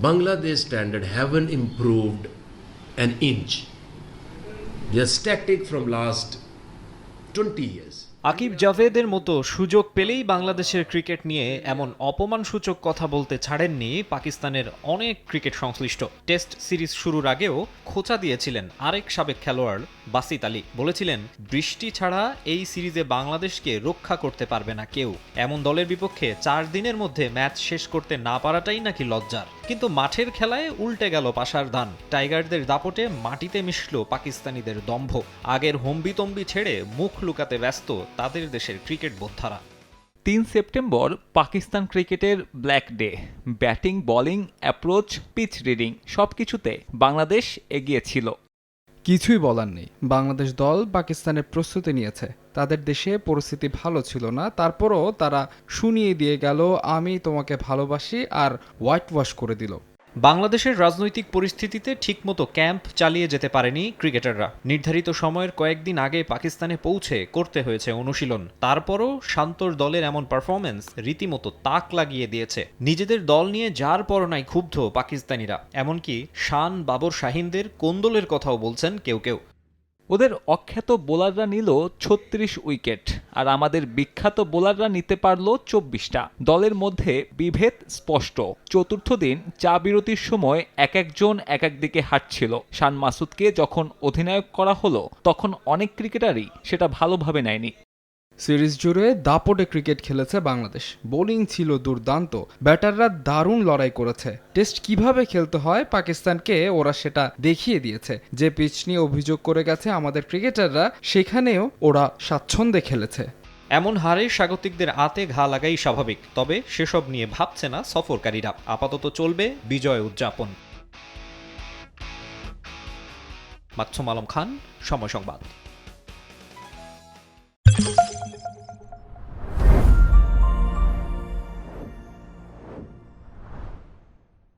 Bangladesh standard haven't improved an inch. They are static from last 20 years. Akib জাভেদের মতো সুযোগ পেলেই বাংলাদেশের ক্রিকেট নিয়ে এমন অপমানসূচক কথা বলতে ছাড়েননি পাকিস্তানের অনেক ক্রিকেট সংশ্লিষ্ট টেস্ট সিরিজ শুরুর আগেও খোঁচা দিয়েছিলেন আরেক সাবেক খেলোয়াড় বাসিত আলী বলেছিলেন, বৃষ্টি ছাড়া এই সিরিজে বাংলাদেশকে রক্ষা করতে পারবে না কেউ এমন দলের বিপক্ষে চার দিনের মধ্যে ম্যাচ শেষ করতে না পারাটাই নাকি লজ্জার কিন্তু মাঠের খেলায় উল্টে গেল পাশার ধান। টাইগারদের দাপটে মাটিতে মিশল পাকিস্তানিদের দম্ভ। আগের হম্বিতম্বি ছেড়ে মুখ লুকাতে ব্যস্ত তাদের দেশের ক্রিকেট বোদ্ধারা। তিন সেপ্টেম্বর, পাকিস্তান ক্রিকেটের black day. Batting, bowling, approach, pitch reading সব কিছুতে বাংলাদেশ এগিয়ে ছিল। কিছুই বলার নেই। বাংলাদেশ দল পাকিস্তানের প্রস্তুতি নিয়েছে। তাদের দেশে পরিস্থিতি ভালো ছিল না। তারপরও তারা শুনিয়ে দিয়ে গেল, আমি তোমাকে ভালোবাসি আর হোয়াইট ওয়াশ করে দিল। বাংলাদেশের রাজনৈতিক পরিস্থিতিতে ঠিকমতো ক্যাম্প চালিয়ে যেতে পারেনি ক্রিকেটাররা। নির্ধারিত সময়ের কয়েকদিন আগে পাকিস্তানে পৌঁছে করতে হয়েছে অনুশীলন। তারপরও শান্তর দলের এমন পারফরমেন্স রীতিমতো তাক লাগিয়ে দিয়েছে। নিজেদের দল নিয়ে যার পরনাই ক্ষুব্ধ পাকিস্তানিরা। এমনকি শান বাবর শাহিনদের কোন্দলের কথাও বলছেন কেউ কেউ। ওদের অখ্যাত বোলাররা নিল ছত্রিশ উইকেট, আর আমাদের বিখ্যাত বোলাররা নিতে পারল চব্বিশটা। দলের মধ্যে বিভেদ স্পষ্ট। চতুর্থ দিন চা বিরতির সময় এক একজন এক এক দিকে হাঁটছিল। শান মাসুদকে যখন অধিনায়ক করা হলো, তখন অনেক ক্রিকেটারই সেটা ভালোভাবে নেয়নি। সিরিজ জুড়ে দাপটে ক্রিকেট খেলেছে বাংলাদেশ। বোলিং ছিল দুর্দান্ত, ব্যাটাররা দারুণ লড়াই করেছে। টেস্ট কীভাবে খেলতে হয় পাকিস্তানকে ওরা সেটা দেখিয়ে দিয়েছে। যে পিচ নিয়ে অভিযোগ করে গেছে আমাদের ক্রিকেটাররা, সেখানেও ওরা স্বাচ্ছন্দ্যে খেলেছে। এমন হারে স্বাগতিকদের আতে ঘা লাগাই স্বাভাবিক, তবে সেসব নিয়ে ভাবছে না সফরকারীরা। আপাতত চলবে বিজয় উদযাপন। মাকসুম আলম খান, সময় সংবাদ।